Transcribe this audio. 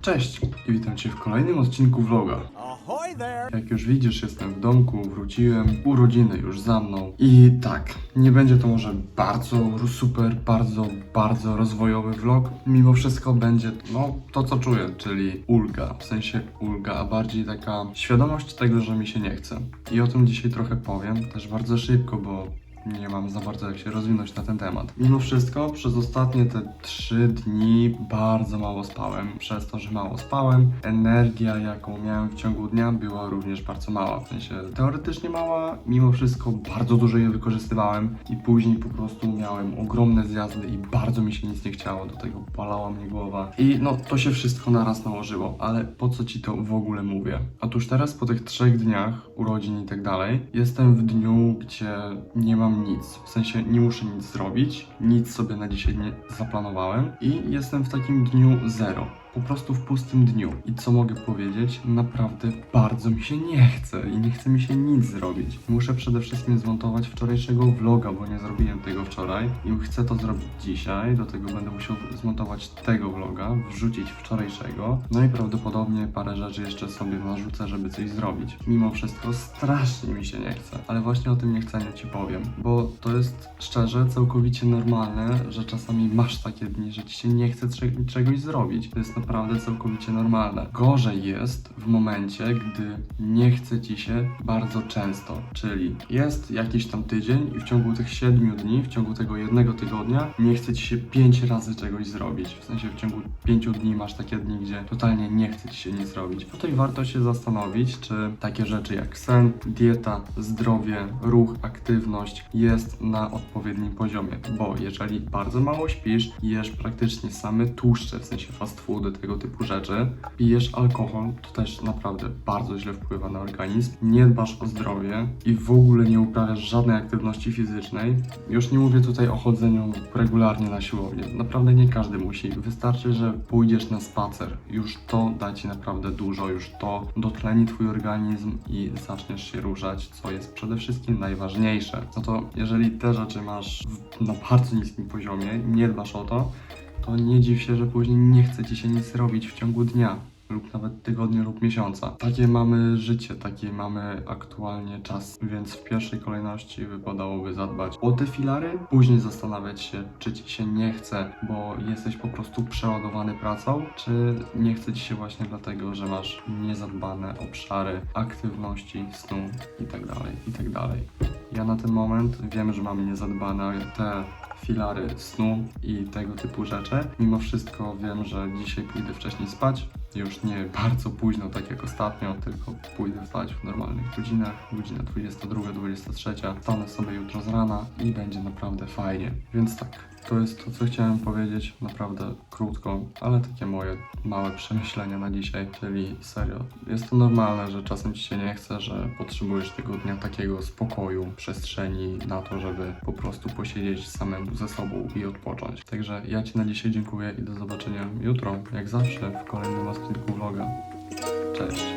Cześć i witam Cię w kolejnym odcinku vloga. Jak już widzisz, jestem w domku, wróciłem, urodziny już za mną. I tak, nie będzie to może bardzo super, bardzo, bardzo rozwojowy vlog. Mimo wszystko będzie, no, to co czuję, czyli ulga. W sensie ulga, a bardziej taka świadomość tego, że mi się nie chce. I o tym dzisiaj trochę powiem, też bardzo szybko, bo nie mam za bardzo jak się rozwinąć na ten temat. Mimo wszystko, przez ostatnie te trzy dni bardzo mało spałem. Przez to, że mało spałem, energia, jaką miałem w ciągu dnia, była również bardzo mała. W sensie teoretycznie mała, mimo wszystko bardzo dużo jej wykorzystywałem i później po prostu miałem ogromne zjazdy i bardzo mi się nic nie chciało. Do tego balała mnie głowa. I no, to się wszystko naraz nałożyło. Ale po co ci to w ogóle mówię? Otóż teraz po tych trzech dniach urodzin i tak dalej, jestem w dniu, gdzie nie mam nic. W sensie nie muszę nic zrobić, nic sobie na dzisiaj nie zaplanowałem i jestem w takim dniu zero. Po prostu w pustym dniu. I co mogę powiedzieć? Naprawdę bardzo mi się nie chce i nie chce mi się nic zrobić. Muszę przede wszystkim zmontować wczorajszego vloga, bo nie zrobiłem tego wczoraj i chcę to zrobić dzisiaj. Do tego będę musiał zmontować tego vloga, wrzucić wczorajszego. No i prawdopodobnie parę rzeczy jeszcze sobie narzucę, żeby coś zrobić. Mimo wszystko strasznie mi się nie chce, ale właśnie o tym niechceniu ci powiem, bo to jest szczerze całkowicie normalne, że czasami masz takie dni, że ci się nie chce cze- czegoś zrobić. To jest naprawdę całkowicie normalne. Gorzej jest w momencie, gdy nie chce ci się bardzo często, czyli jest jakiś tam tydzień i w ciągu tych 7 dni, w ciągu tego jednego tygodnia nie chce ci się 5 razy czegoś zrobić. W sensie w ciągu 5 dni masz takie dni, gdzie totalnie nie chce ci się nic robić. Tutaj warto się zastanowić, czy takie rzeczy jak sen, dieta, zdrowie, ruch, aktywność jest na odpowiednim poziomie, bo jeżeli bardzo mało śpisz, jesz praktycznie same tłuszcze, w sensie fast foody, tego typu rzeczy, pijesz alkohol, to też naprawdę bardzo źle wpływa na organizm, nie dbasz o zdrowie i w ogóle nie uprawiasz żadnej aktywności fizycznej. Już nie mówię tutaj o chodzeniu regularnie na siłownię, naprawdę nie każdy musi. Wystarczy, że pójdziesz na spacer, już to da ci naprawdę dużo, już to dotleni twój organizm i zaczniesz się ruszać, co jest przede wszystkim najważniejsze. No to jeżeli te rzeczy masz na bardzo niskim poziomie, nie dbasz o to, to nie dziw się, że później nie chce ci się nic robić w ciągu dnia lub nawet tygodnia lub miesiąca. Takie mamy życie, taki mamy aktualnie czas, więc w pierwszej kolejności wypadałoby zadbać o te filary, później zastanawiać się, czy ci się nie chce, bo jesteś po prostu przeładowany pracą, czy nie chce ci się właśnie dlatego, że masz niezadbane obszary aktywności, snu itd. itd. Ja na ten moment wiem, że mam niezadbane te filary snu i tego typu rzeczy. Mimo wszystko wiem, że dzisiaj pójdę wcześniej spać. Już nie bardzo późno, tak jak ostatnio, tylko pójdę spać w normalnych godzinach. Godzina 22, 23. Stanę sobie jutro z rana i będzie naprawdę fajnie. Więc tak, to jest to, co chciałem powiedzieć. Naprawdę krótko, ale takie moje małe przemyślenia na dzisiaj. Czyli serio, jest to normalne, że czasem ci się nie chce, że potrzebujesz tego dnia takiego spokoju, przestrzeni na to, żeby po prostu posiedzieć samemu ze sobą i odpocząć. Także ja Ci na dzisiaj dziękuję i do zobaczenia jutro, jak zawsze, w kolejnym odcinku vloga. Cześć!